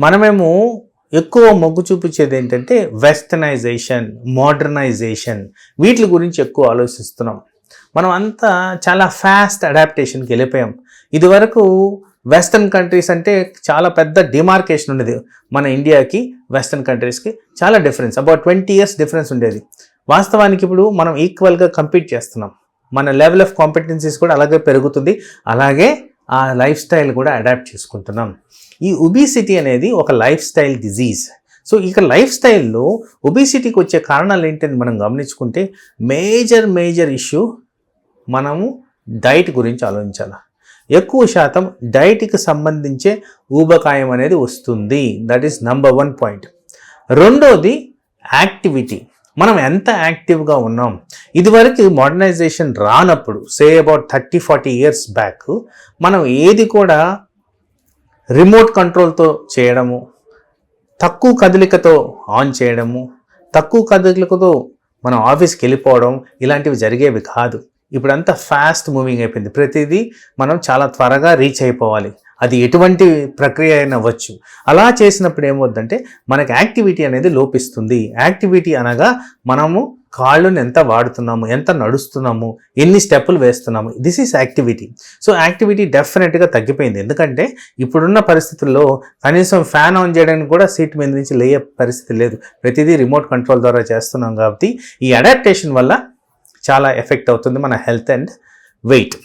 మనమేమో ఎక్కువ మొగ్గు చూపించేది ఏంటంటే వెస్టర్నైజేషన్ మోడర్నైజేషన్ వీటి గురించి ఎక్కువ ఆలోచిస్తున్నాం. మనం అంతా చాలా ఫాస్ట్ అడాప్టేషన్కి వెళ్ళిపోయాం. ఇదివరకు వెస్టర్న్ కంట్రీస్ అంటే చాలా పెద్ద డిమార్కేషన్ ఉండేది. మన ఇండియాకి వెస్టర్న్ కంట్రీస్కి చాలా difference about twenty years difference ఉండేది. వాస్తవానికి ఇప్పుడు మనం ఈక్వల్గా కంపీట్ చేస్తున్నాం. మన లెవెల్ ఆఫ్ కాంపిటెన్సీస్ కూడా అలాగే పెరుగుతుంది. అలాగే ఆ లైఫ్ స్టైల్ కూడా అడాప్ట్ చేసుకుంటున్నాం. ఈ ఒబిసిటీ అనేది ఒక లైఫ్ స్టైల్ డిజీజ్. సో ఇక లైఫ్ స్టైల్లో ఒబిసిటీకి వచ్చే కారణాలు ఏంటని మనం గమనించుకుంటే మేజర్ మేజర్ ఇష్యూ మనము డైట్ గురించి ఆలోచించాలి. ఎక్కువ శాతం డైట్కి సంబంధించే ఊబకాయం అనేది వస్తుంది. That is number one point రెండోది యాక్టివిటీ. మనం ఎంత యాక్టివ్గా ఉన్నాం? ఇదివరకు మోడర్నైజేషన్ రానప్పుడు say about thirty forty years back మనం ఏది కూడా రిమోట్ కంట్రోల్తో చేయడము తక్కువ కదలికతో ఆన్ చేయడము తక్కువ కదలికతో మనం ఆఫీస్కి వెళ్ళిపోవడం ఇలాంటివి జరిగేవి కాదు. ఇప్పుడంతా ఫాస్ట్ మూవింగ్ అయిపోయింది. ప్రతిదీ మనం చాలా త్వరగా రీచ్ అయిపోవాలి. అది ఎటువంటి ప్రక్రియ అయినా అవ్వచ్చు అలా చేసినప్పుడు ఏమవుద్దంటే మనకి యాక్టివిటీ అనేది లోపిస్తుంది. యాక్టివిటీ అనగా మనము కాళ్ళను ఎంత వాడుతున్నాము ఎంత నడుస్తున్నాము ఎన్ని స్టెప్పులు వేస్తున్నాము. This is activity so activity డెఫినెట్గా తగ్గిపోయింది. ఎందుకంటే ఇప్పుడున్న పరిస్థితుల్లో కనీసం ఫ్యాన్ ఆన్ చేయడానికి కూడా సీట్ మీద నుంచి లేయే పరిస్థితి లేదు. ప్రతిదీ రిమోట్ కంట్రోల్ ద్వారా చేస్తున్నాం కాబట్టి ఈ అడాప్టేషన్ వల్ల చాలా ఎఫెక్ట్ అవుతుంది మన హెల్త్ అండ్ వెయిట్.